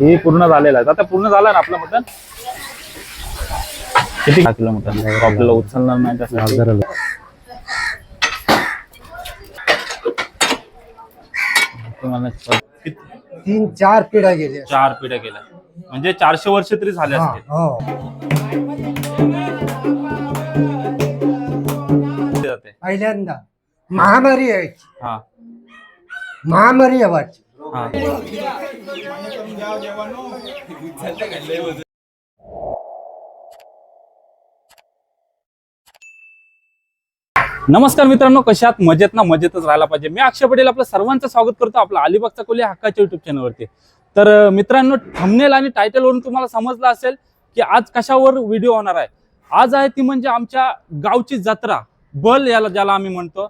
हे पूर्ण झालेलं आहे. आता पूर्ण झालं ना आपलं मटण किती किलो मटण आपल्याला उचलणार नाही त्यासाठी तीन चार पिढ्या गेल्या. चार पिढ्या गेल्या. म्हणजे चारशे वर्ष तरी झाले असते हो. जाते. पहिल्यांदा महामारी यायची. हा. महामारी यावाची नमस्कार मित्रांनो कशात मजेत ना? मजेतच राहायला पाहिजे. मी अक्षय पटेल आपलं सर्वांचं स्वागत करतो आपलं अलिबागचा कोली हक्काच्या युट्यूब चॅनलवरती तर मित्रांनो थंबनेल आणि टायटलवरून तुम्हाला समजलं असेल की आज कशावर व्हिडिओ होणार आहे? आज आहे ती म्हणजे आमच्या गावची जत्रा. बल याला ज्याला आम्ही म्हणतो.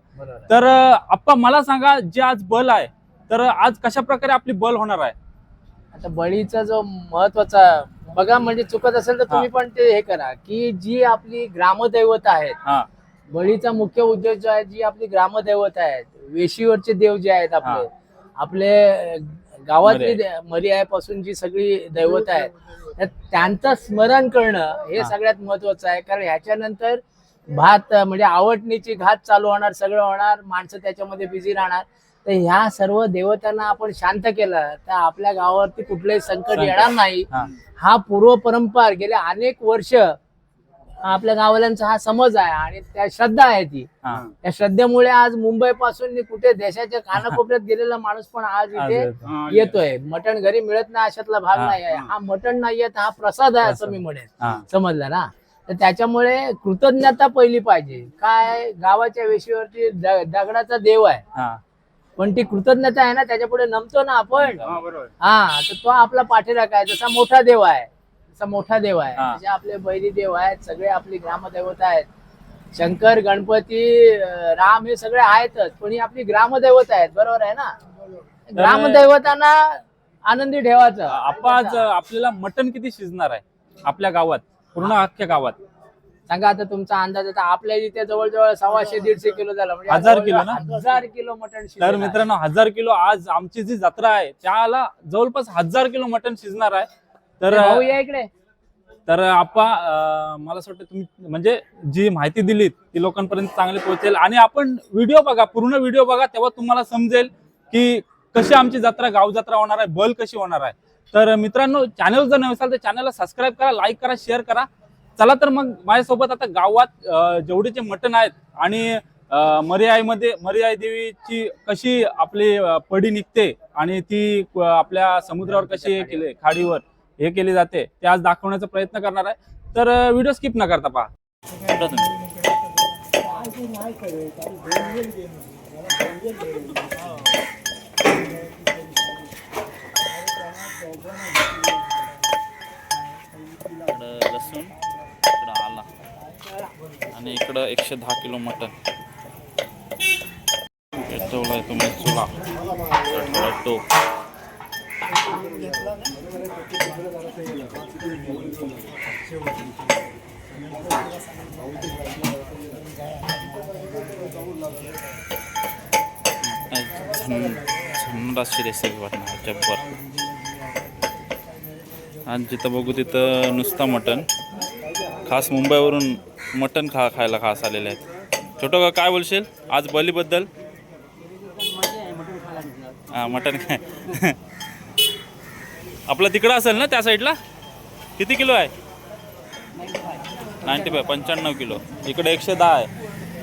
तर आप्पा मला सांगा जे आज बल आहे तर आज कशा प्रकारे आपली बल होणार आहे? आता बळीचा जो महत्त्वाचा बघा म्हणजे चुकत असेल तर तुम्ही पण ते हे करा की जी आपली ग्रामदैवत आहेत हा. बळीचा मुख्य उद्देश जो आहे जी आपली ग्रामदैवत आहेत वेशीवरचे देव जे आहेत आपले आपले गावातली मर्यापासून जी सगळी दैवत आहेत तर त्यांचं स्मरण करणं हे हा. सगळ्यात महत्वाचं आहे कारण ह्याच्यानंतर भात म्हणजे आवडणीची घात चालू होणार सगळं होणार माणसं त्याच्यामध्ये बिझी राहणार. तर ह्या सर्व देवतांना आपण शांत केलं तर आपल्या गावावरती कुठलंही संकट. येणार नाही. हा. पूर्व परंपरा गेल्या अनेक वर्ष आपल्या गाववाल्यांचा हा समज आहे आणि त्या श्रद्धा आहे ती. त्या श्रद्धेमुळे आज मुंबई पासून कुठे देशाच्या कानाकोपऱ्यात गेलेला माणूस पण आज इथे येतो. येतोय. मटण घरी मिळत नाही अशातला भाग. नाही आहे. हा मटण नाही येत हा प्रसाद आहे असं मी म्हणेन. समजलं ना? तर त्याच्यामुळे कृतज्ञता पहिली पाहिजे. काय? गावाच्या वेशीवरती द- दगडाचा देव आहे. हा. पण ती कृतज्ञता आहे ना त्याच्या पुढे नमतो ना आपण? हा तर तो आपला पाठीराख आहे? जसा मोठा देव आहे जसा मोठा देव आहे. हा. तसे आपले बैरी देव आहेत सगळे आपली ग्रामदैवत आहेत. शंकर गणपती अं, राम हे सगळे आहेतच पण ही आपली ग्रामदैवत आहेत बरोबर आहे ना? ग्रामदैवतांना आनंदी ठेवायचं. आज आपल्याला मटण किती शिजणार आहे? आपल्या गावात. पूर्ण अख्ख्या गावात. सांगा आता तुमचा अंदाज आता आपल्या इथे जवळजवळ सव्वाशे दीडशे किलो झाला. म्हणजे हजार किलो ना? हजार किलो मटण तर शिजणार. मित्रांनो हजार किलो आज आमची जी जत्रा आहे त्याला जवळपास हजार किलो मटण शिजणार आहे. तर भाऊ या इकडे. तर आप्पा अं, मला असं वाटतं तुम्ही म्हणजे जी माहिती दिलीत ती लोकांपर्यंत चांगली पोहोचेल. आणि आपण व्हिडिओ बघा पूर्ण व्हिडिओ बघा तेव्हा तुम्हाला समजेल की कशी आमची जत्रा गाव जत्रा होणार आहे बल कशी होणार आहे. तर मित्रांनो चॅनल जर नसाल तर चॅनलला सबस्क्राईब करा लाईक करा शेअर करा. चला तर मग माझ्यासोबत आता गावात जेवढे मटण आहेत आणि मर्याईमध्ये मर्याई देवीची कशी आपली पडी निघते आणि ती आपल्या समुद्रावर कशी हे केले खाडीवर हे केली जाते ते आज दाखवण्याचा प्रयत्न करणार आहे. तर व्हिडिओ स्किप न करता पहा. तुम्ही? इकडं लसूण इकडं आला. आणि इकडं एकशे दहा किलो मटन चवला आहे तुम्ही चुला. ठेवला टोप झंड रेसिपी वाटणार जब्बर. आणि जिथं बघू तिथं नुसतं मटण. खास मुंबईवरून मटण खा खायला खास आलेले आहेत. छोटं का काय बोलशील? आज बलीबद्दल? हां मटण काय आपलं तिकडं असेल ना त्या साईडला? किती किलो आहे? नाईन्टी फाय पंच्याण्णव किलो. इकडे एकशे दहा आहे.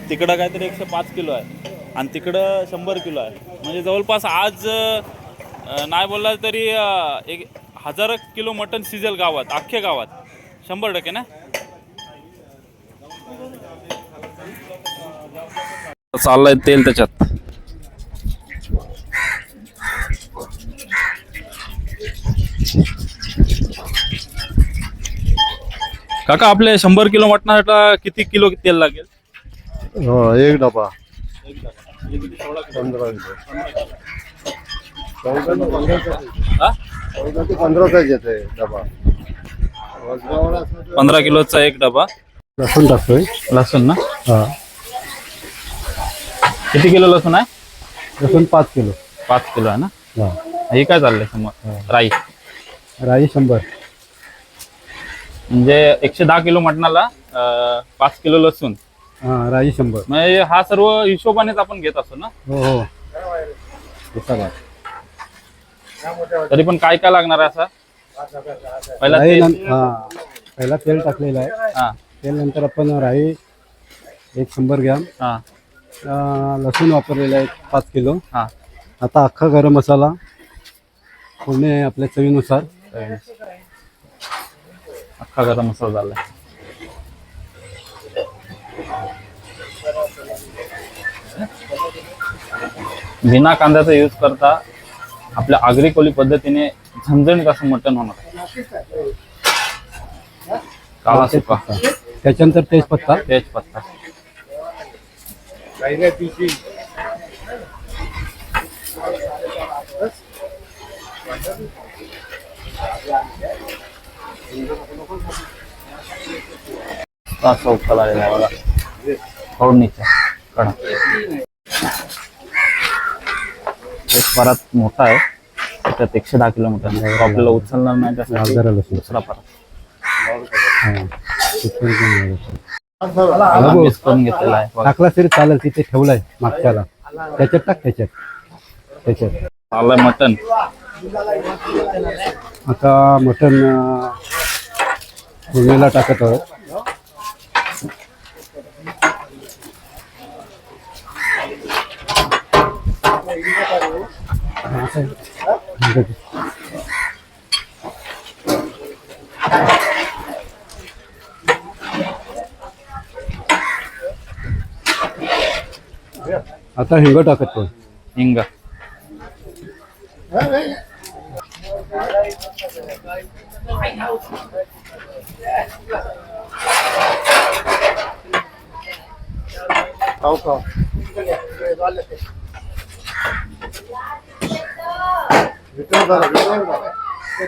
तिकडं काहीतरी एकशे पाच किलो आहे. आणि तिकडं शंभर किलो आहे. म्हणजे जवळपास आज नाही बोलला तरी एक हजार किलो मटण शिजेल गावात अख्ख्या गावात. शंभर टक्के ना? चाललंय तेल त्याच्यात. काका आपले शंभर किलो मटणासाठी किती किलो तेल लागेल? हो एक डबा. पंधरा किलो हा? चौदा ते पंधराचाच येते डबा. वजनावर असलं तर पंधरा किलोचा एक डबा. लसूण टाकतोय. लसूण ना? हा. किती किलो लसूण आहे? लसूण पाच किलो. पाच किलो आहे ना? हा. हे काय चाललंय समोर? राई. राई शंभर. म्हणजे एकशे दहा किलो मटणाला अं, पाच किलो लसूण. हा राई शंभर. म्हणजे हा सर्व हिशोबानेच आपण घेत असतो ना? हो हो. हे सगळं. तरी पण काय काय लागणार आहे असा? पहिला राई तेल. नं- हा पहिला तेल टाकलेलं आहे. हा. तेल नंतर आपण राई एक शंभर ग्रॅम. हा. अं, लसूण वापरलेला आहे पाच किलो. हा. आता अख्खा गरम मसाला पुणे आपल्या चवीनुसार. अख्खा गरम मसाला झालाय. बिना कांद्याचा यूज करता आपल्या आगरी कोली पद्धतीने झणझणीत असं मटण होणार. काळा सुका. त्याच्यानंतर तेजपत्ता तेजपत्ता असा उकल आलेला आहे बघा. फोडणीचा कडा. एक परत मोठा आहे. त्याच्यात एकशे दहा किलोमीटर आपल्याला उचलणार नाही त्यासाठी दुसरा परत. हा. तिथून. हा, करून घेतलेला आहे. बघा. टाकला तरी चालेल तिथे ठेवलाय मागच्याला. त्याच्यात टाक त्याच्यात. त्याच्यात. आलंय मटन आता मटण अं, फोडणीला टाकत आहोत. आता हिंग टाकत पण. हिंगा.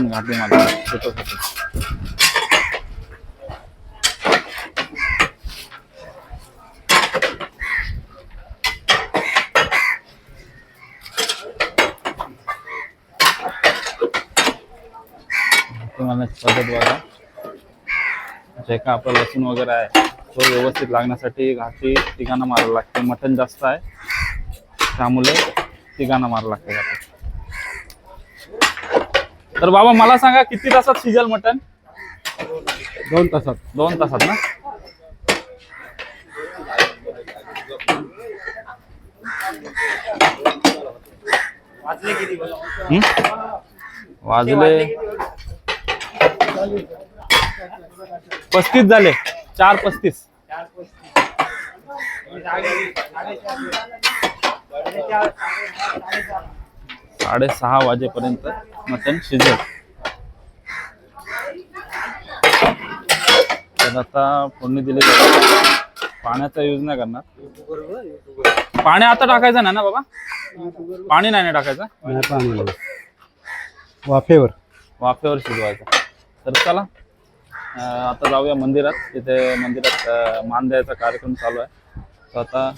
एकदम घाटी मला छोटं पद्धत बघा जे का तो व्यवस्थित लागण्यासाठी घाटी तिघांना मारायला लागते. मटण जास्त आहे, त्यामुळे मारायला लागते. तर बाबा मला सांगा किती तासात शिजेल मटण? दोन तासात. दोन तासात ना? वाजले. पस्तीस झाले. चार पस्तीस. साडेसहा वाजेपर्यंत मटण शिजेल. तर आता फोडणी दिली पाण्याचा यूज नाही करणार. पाणी आता टाकायचं नाही ना बाबा? पाणी नाही ना टाकायचं. वाफेवर. वाफेवर शिजवायचं. तर चला आता जाऊया मंदिरात. तिथे मंदिरात मान द्यायचा कार्यक्रम चालू आहे. तर आता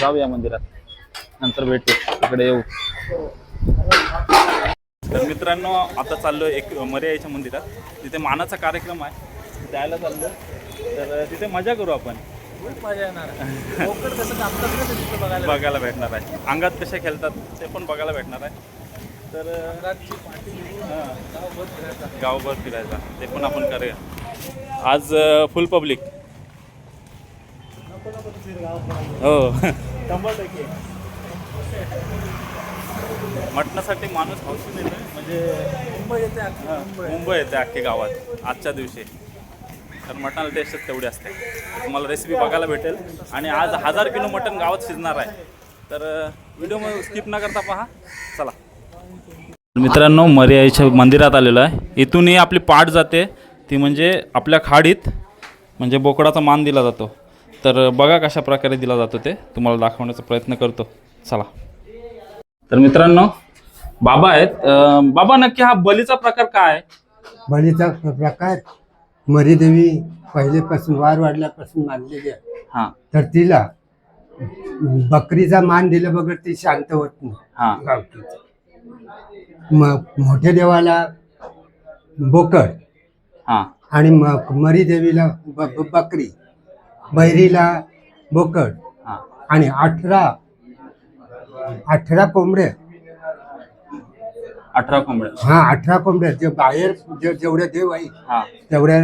जाऊया मंदिरात. नंतर भेटू. तिकडे येऊ. तर मित्रांनो आता चाललोय एक मर्याच्या मंदिरात. तिथे मानाचा कार्यक्रम आहे. जायला चाललो तर तिथे मजा करू आपण. बघायला भेटणार. आहे. अंगात कसे खेळतात ते पण बघायला भेटणार आहे. तर हां. गावभर फिरायचा. ते पण आपण करूया. आज फुल पब्लिक हो. मटणासाठी माणूस हौसून येतो म्हणजे मुंबई येते मुंबई येते. अख्खे गावात आजच्या दिवशी. तर मटणाला टेस्टच तेवढी असते. तुम्हाला रेसिपी बघायला भेटेल. आणि आज हजार किलो मटण गावात शिजणार आहे. तर व्हिडिओ स्किप न करता पहा. चला. मित्रांनो मर्याच्या मंदिरात आलेलो आहे. इथूनही आपली पाठ जाते. ती म्हणजे आपल्या खाडीत म्हणजे बोकडाचा मान दिला जातो. तर बघा कशा प्रकारे दिला जातो ते. तुम्हाला दाखवण्याचा प्रयत्न करतो. चला. तर मित्रांनो बाबा आहेत. अं, बाबा नक्की हा बलीचा प्रकार काय आहे? बलीचा प्रकार मरीदेवी पहिलेपासून वार वाढल्यापासून मानलेली आहे. हां. तर तिला बकरीचा मान दिलं बघत ती शांत होत नाही. हां. मग मोठ्या देवाला बोकड हां. आणि मग मरी देवीला ब- ब- बकरी बैरीला बोकड हां. आणि अठरा अठरा कोंबड्या अठरा कोंबड्या हा अठरा कोंबड्या जे बाहेर जे जेवढे देव आहे हां. तेवढ्या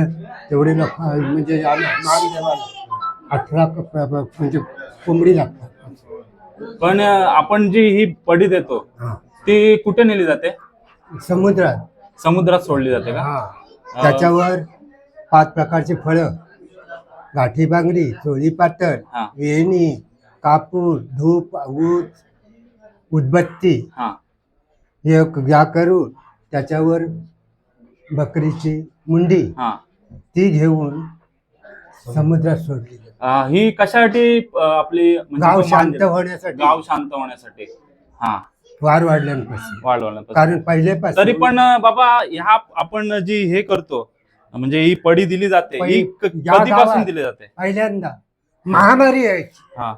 तेवढे लोक म्हणजे या मान देवाला अठरा क- प- प- म्हणजे कोंबडी लागतात. पण अं, आपण जी ही पडी देतो हा. ती कुठे नेली जाते? समुद्रात. समुद्रात सोडली जाते का? हा. त्याच्यावर पाच प्रकारची फळं. गाठी बांगडी चोळी पातळ हा. वेणी कापूर धूप ऊत उदबत्ती हां. हे या करून त्याच्यावर बकरीची मुंडी हां. ती घेऊन समुद्रात सोडली जाते. अं, ही कशासाठी अं, आपली म्हणजे गाव मान शांत होण्यासाठी. गाव शांत होण्यासाठी. हा. वार वाढल्यापासून. वाढवण्यापासून कारण पहिलेपासून तरी पण अं, बाबा ह्या आपण जी हे करतो म्हणजे ही पडी दिली जाते ही क- या कधीपासून गावात- दिली जाते? पहिल्यांदा महामारी यायची. हा.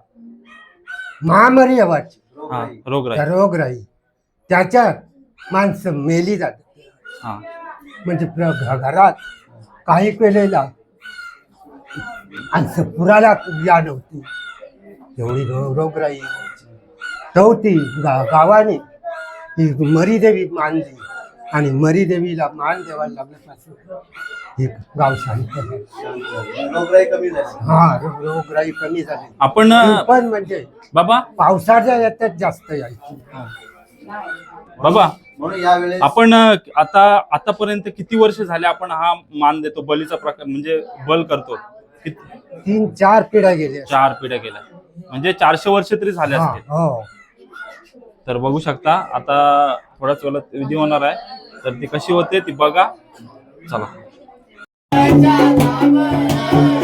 महामारी यावाची हा रोगराई. रोगराई त्याच्यात माणसं मेली जातात. हा. म्हणजे प्र- घ- घरात काही केलेला माणसं पुराला या नव्हती. एवढी रो रोगराई नव्हती. गा गावाने ही मरीदेवी मानली. आणि मरीदेवीला मान द्यावा लागल्यापासून हे गाव शांत झालं. हा रो- रोगराई कमी झाली. आपण अं, पण म्हणजे बाबा? पावसाच्या याच्यात जास्त यायची. बाबा म्हणून यावेळेस आपण अं, आता आतापर्यंत किती वर्ष झाले आपण हा मान देतो बलीचा प्रकार म्हणजे बल करतो? कित- तीन चार पिढ्या गेल्या चार पिढ्या गेल्या. म्हणजे चारशे वर्ष तरी झाले हा, असतील. हो. तर बघू शकता आता थोड्याच वेळात विधी होणार आहे. तर ती कशी होते ती बघा. चला. आज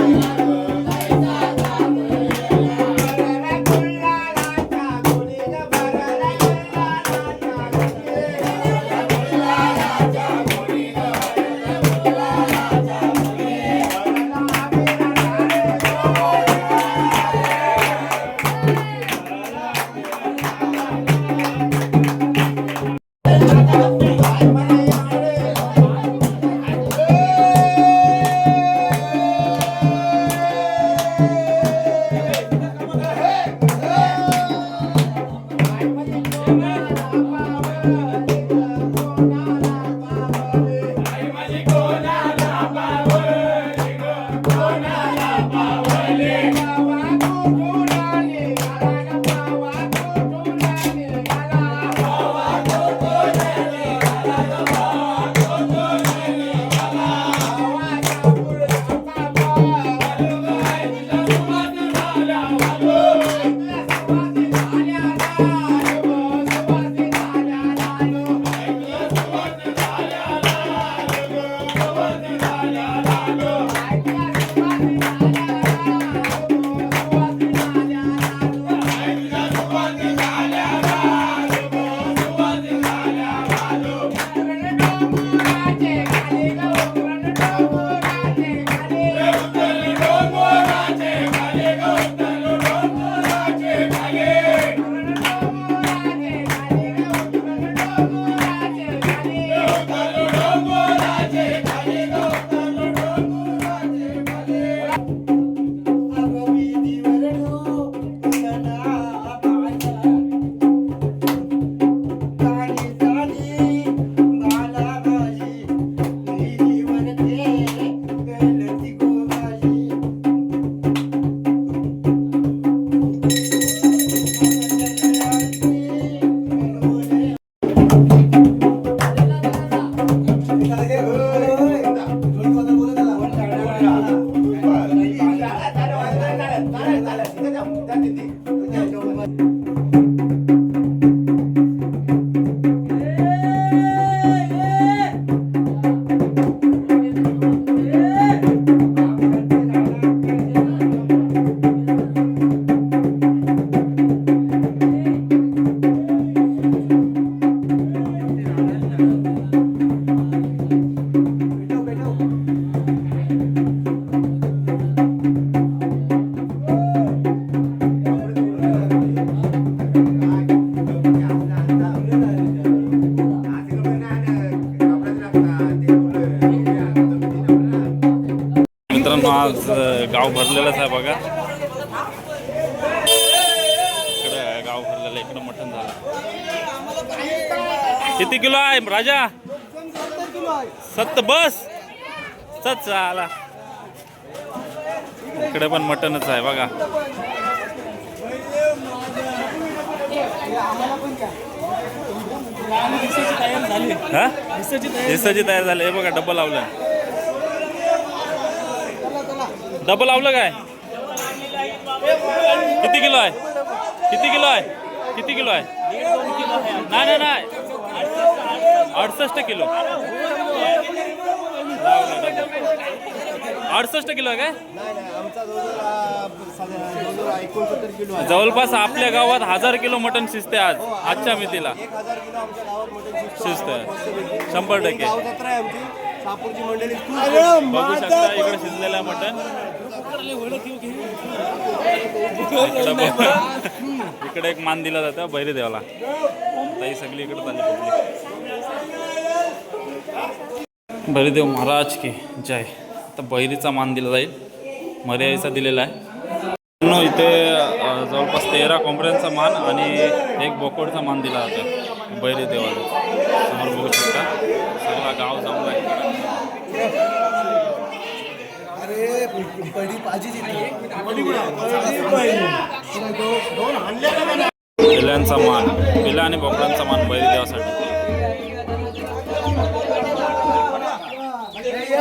चच आला इकडे पण मटनच आहे बघा. हा? तयार झाली. हे बघा डब्बा लावलं. डब्बा लावलं काय? किती किलो आहे? किती किलो आहे? किती किलो आहे? नाही नाही नाही. अडसष्ट किलो आहे काय? जवळपास आपल्या गावात हजार किलो मटन शिजते आज आजच्या मितीला. शिजत. शंभर टक्के. बघू शकता इकडे शिजलेलं आहे मटन इकडे बघ. इकडे एक मान दिला जातं बैरी देवाला. ताई सगळी इकडे चालली. पब्लिक बैरीदेव महाराज की जय. आता बैरीचा मान दिला जाईल. मर्यादेचा दिलेला आहे. इथे जवळपास तेरा कोंबड्यांचा मान आणि एक बोकडचा मान दिला जातो बैरी देवाला समोर बघू शकता. सगळा गाव जमला आहे. पिल्यांचा मान. पिला आणि बोकडांचा मान बैरी देवासाठी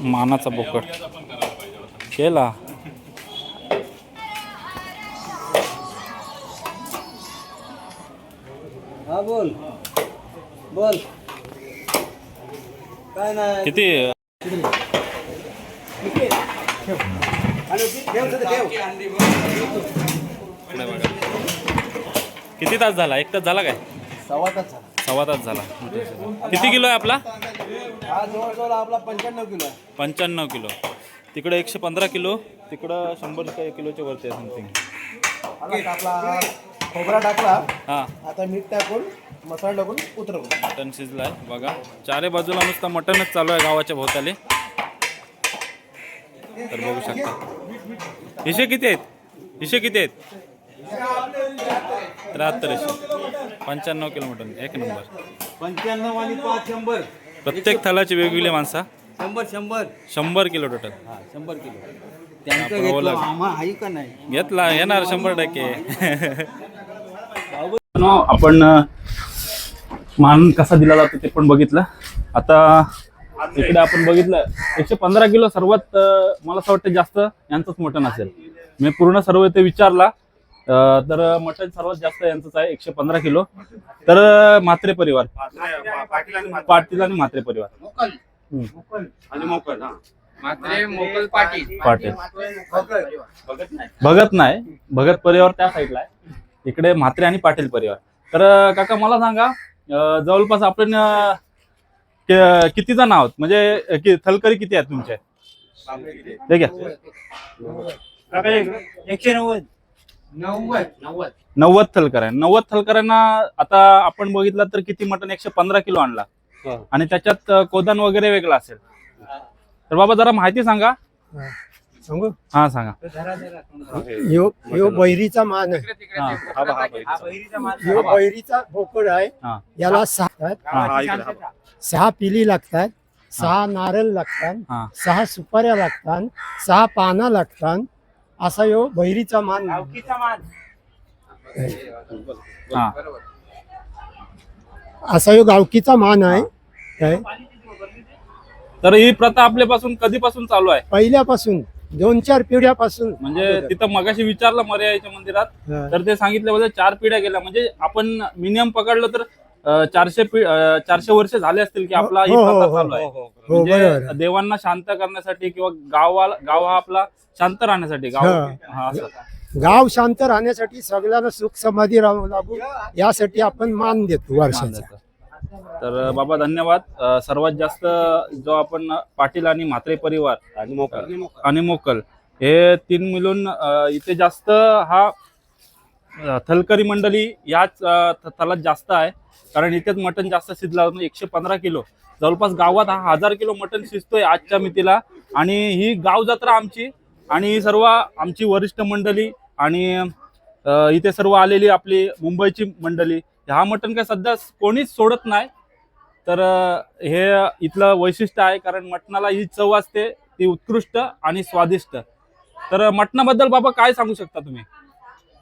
मानाचा बोकड. केला. हा बोल. बोल. काय नाही. किती. किती तास झाला? एक तास झाला काय? सव्वा तास झाला. सव्वा तास झाला. किती किलो आहे आपला? हा जवळजवळ आपला पंच्याण्णव किलो आहे. पंच्याण्णव किलो. तिकडे एकशे पंधरा किलो तिकडं शंभर काही किलोच्या वरती आहे समथिंग आपला खोबरा टाकला. हां. आता मीठ टाकून मसाला टाकून उतरवू. मटन शिजलं आहे बघा. चारे बाजूला नुसतं मटनच चालू आहे गावाच्या भोवताली. तर बघू शकता. हिशे किती आहेत? हिशे किती आहेत? त्र्याहत्तर हिशे. पंच्याण्णव किलो मटन एक नंबर. पंच्याण्णव आणि पाच शंभर. प्रत्येक थलाची वेगवेगळी माणसा. शंभर शंभर. शंभर किलो टोटल हा शंभर किलो. आहे का नाही? घेतला येणार शंभर टक्के. आपण मान कसा दिला जातो ते पण बघितलं. आता इकडे आपण बघितलं एकशे पंधरा किलो सर्वात मला असं वाटतं जास्त यांचंच मटण असेल. मी पूर्ण सर्व इथे विचारला अं, तर मटण सर्वात जास्त यांचंच आहे एकशे पंधरा किलो. तर म्हात्रे परिवार. पाटील आणि म्हात्रे परिवार. हम्म. पाटील. भगत नाही. भगत परिवार त्या साईडला आहे. इकडे म्हात्रे आणि पाटील परिवार. तर काका मला सांगा जवळपास आपण कि- किती जण आहोत? म्हणजे कि- थलकरी किती आहेत तुमचे? एकशे नव्वद. नव्वद. थलकर आहे नव्वद थलकरांना आता आपण बघितलं तर किती मटन एकशे पंधरा किलो आणला. आणि त्याच्यात अं, कोदन वगैरे वेगळं असेल. तर बाबा जरा माहिती सांगा. सांगू? हा सांगा. यो यो बैरीचा मान आहे. हा. यो बैरीचा बोकड आहे. हा. याला सहा हा. सहा पिली लागतात. सहा नारळ लागतात. हा. सहा सुपाऱ्या लागतात. सहा पाना लागतात. असा यो बैरीचा मान हा. असा यो गावकीचा मान आहे. काय? तर ही प्रथा आपल्यापासून कधीपासून चालू आहे? पहिल्यापासून. दोन चार पिढ्यापासून म्हणजे तिथं मगाशी विचारलं मर्याच्या मंदिरात. तर ते सांगितल्याबद्दल चार पिढ्या गेल्या. म्हणजे आपण मिनिमम पकडलं तर चारशे चारशे वर्ष झाले असतील की आपला ही हो, हो, प्रथा चालू आहे. बरोबर म्हणजे. देवांना शांत करण्यासाठी किंवा गावाला गाव हा आपला शांत राहण्यासाठी गाव गाव शांत राहण्यासाठी सगळ्यांना सुख समाधी राहू लागू यासाठी आपण मान देतो वर्षाचा. तर बाबा धन्यवाद. अं, सर्वात जास्त जो आपण पाटील आणि म्हात्रे परिवार आणि मोकल. आणि मोकल. हे तीन मिळून अं, इथे जास्त हा अं, थलकरी मंडळी याच अं, थ- थलात जास्त आहे. कारण इथेच मटण जास्त शिजला जातो एकशे पंधरा किलो. जवळपास गावात हा हजार किलो मटण शिजतोय आजच्या मितीला. आणि ही गाव जत्रा आमची. आणि ही सर्व आमची वरिष्ठ मंडळी आणि अं, इथे सर्व आलेली आपली मुंबईची मंडळी. हा मटण काय सध्या कोणीच सोडत नाही. तर हे इथलं वैशिष्ट्य आहे कारण मटणाला ही चव असते ती उत्कृष्ट आणि स्वादिष्ट. तर मटणाबद्दल बाबा काय सांगू शकता तुम्ही?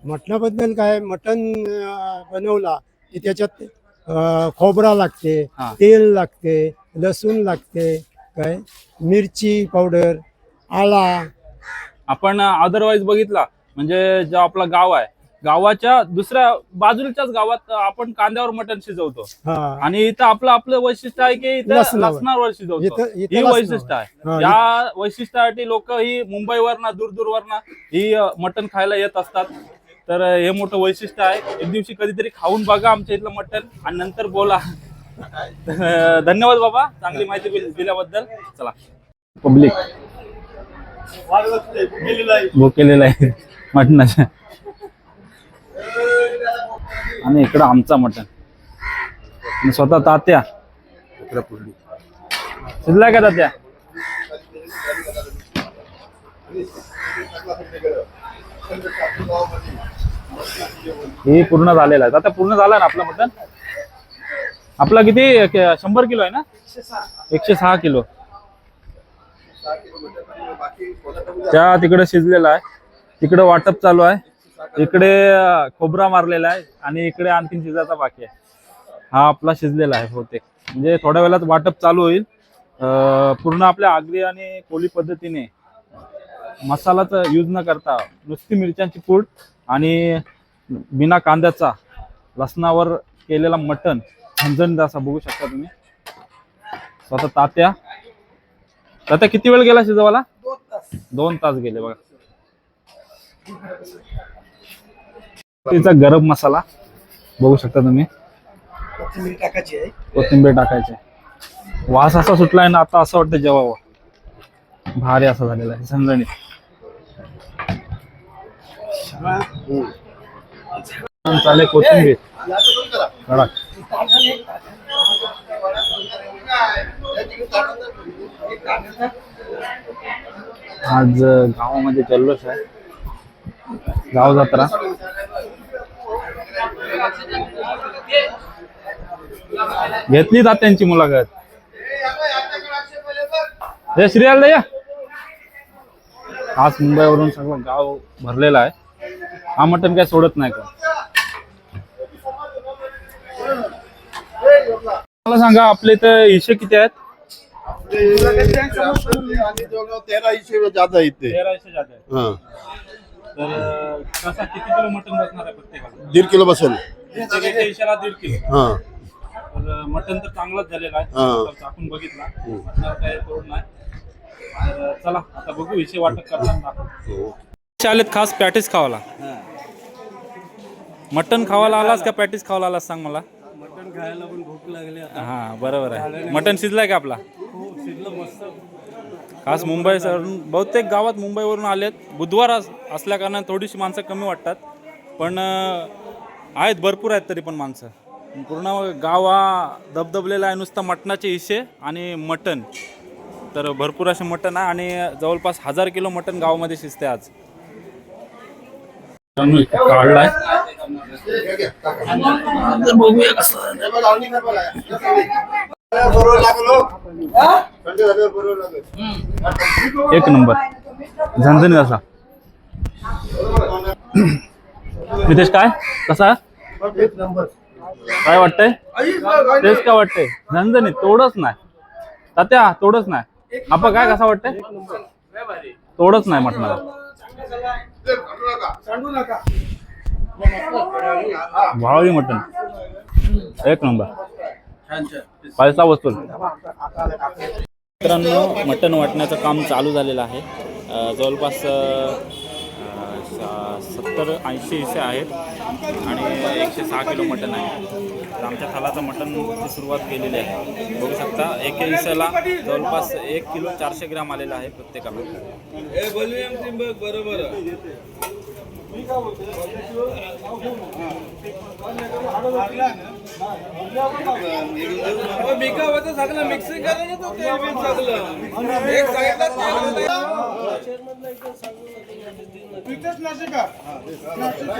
मटणाबद्दल काय मटण बनवला की त्याच्यात खोबरा लागते. तेल लागते लसूण लागते काय? मिरची पावडर आला. आपण अदरवाईज बघितला म्हणजे जो आपला गाव आहे गावाच्या दुसऱ्या बाजूच्याच गावात आपण कांद्यावर मटण शिजवतो. हा. आणि इथं आपलं आपलं वैशिष्ट्य आहे की इथं लसणावर. शिजवतो. ही. वैशिष्ट्य आहे. हा, या वैशिष्ट्यासाठी लोक ही मुंबईवरनं दूर दूरवरनं ही मटण खायला येत असतात. तर हे मोठं वैशिष्ट्य आहे. एक दिवशी कधीतरी खाऊन बघा आमच्या इथलं मटण आणि नंतर बोला. धन्यवाद बाबा. चांगली माहिती दिली- दिल्याबद्दल. चला. पब्लिक. भोकेलेला आहे. मटणाच्या आणि इकडं आमचा मटण. आणि स्वतः तात्या. शिजलाय का तात्या? हे पूर्ण झालेलं आहे. आता पूर्ण झाला ना आपलं मटण? आपला किती शंभर किलो आहे ना? एकशे सहा किलो. त्या तिकडे शिजलेला आहे. तिकडं वाटप चालू आहे. इकडे खोबरा मारलेला आहे आणि इकडे आणखीन शिजायचा बाकी आहे. हा आपला शिजलेला आहे बहुतेक. म्हणजे थोड्या वेळात वाटप चालू होईल. पूर्ण आपल्या आगरी आणि कोळी पद्धतीने मसालाचा यूज न करता नुसती मिरच्यांची पूड आणि बिना कांद्याचा लसणावर केलेला मटण झणझणीत असा बघू शकता तुम्ही. स्वतः तात्या. तात्या किती वेळ गेला शिजवायला? दोन तास गेले बघा. तिचा गरम मसाला बघू शकता तुम्ही. कोथिंबीर टाकायचे वास असा सुटलाय ना आता असं वाटतं जेवावं. भारी असा झालेला आहे झणझणीत. चालेल कोथिंबीर. आज गावामध्ये जल्लोष आहे. गाव जत्रा. घेतली जात त्यांची मुलाखत. हे श्रीयाल या आज मुंबईवरून सगळं गाव भरलेलं आहे. हा मटण काय सोडत नाही का? मला सांगा आपले इथं इशे किती आहेत? तेरा हिशे ज्यादा इथे. तेराशे जाते. हा. तर अं, कसा किती किलो मटण बसणार आहे प्रत्येकाला दीड किलो बसेल. दीड किलो. हा. तर अं, मटण तर चांगलाच झालेला आहे. हा. तर चाकून बघितला. मटणावर काही तोड नाही. तर, चला आता बघू विषय वाटप करताना आलेत खास पॅटीस खावाला. मटण खावाला आलास का पॅटीस खावाला आलास सांग मला. मटण खायला पण भूक लागली आता. हा बरोबर आहे. मटण शिजलाय का आपला? हो शिजलं मस्त. खास मुंबई बहुतेक गावात मुंबईवरून आलेत. बुधवार अस- असल्या कारणाने थोडीशी माणसं कमी वाटतात. पण आहेत भरपूर आहेत तरी पण माणसं. पूर्ण गाव हा दबदबलेला आहे नुसतं मटणाचे हिस्से आणि मटण. तर भरपूर असे मटण आहे आणि जवळपास हजार किलो मटण गावामध्ये शिजते आज. काढलाय एक नंबर. झणझणीत असा. नितेश काय? कसा? काय वाटतंय? तेच काय वाटतंय? झणझणीत तोडच नाही. तात्या तोडच नाही. आपण काय कसा वाटतंय? तोडच नाही मटणाला भावी मटण. एक नंबर. पैसा वसूल मित्रांनो मटण वाटण्याचं काम चालू झालेलं आहे. जवळपास सत्तर ऐंशी हिस्से आहेत आणि एकशे सहा किलो मटण आहे. तर आमच्या थालाचं मटणची सुरुवात केलेली आहे. बघू शकता एक हिस्साला जवळपास एक किलो चारशे ग्रॅम आलेला आहे प्रत्येकाला. मी काय बोलतो मी काय होतं सगळं मिक्सिंग करायला तो सगळं एक सांगितलं तिथेच नाशिक का नाशिक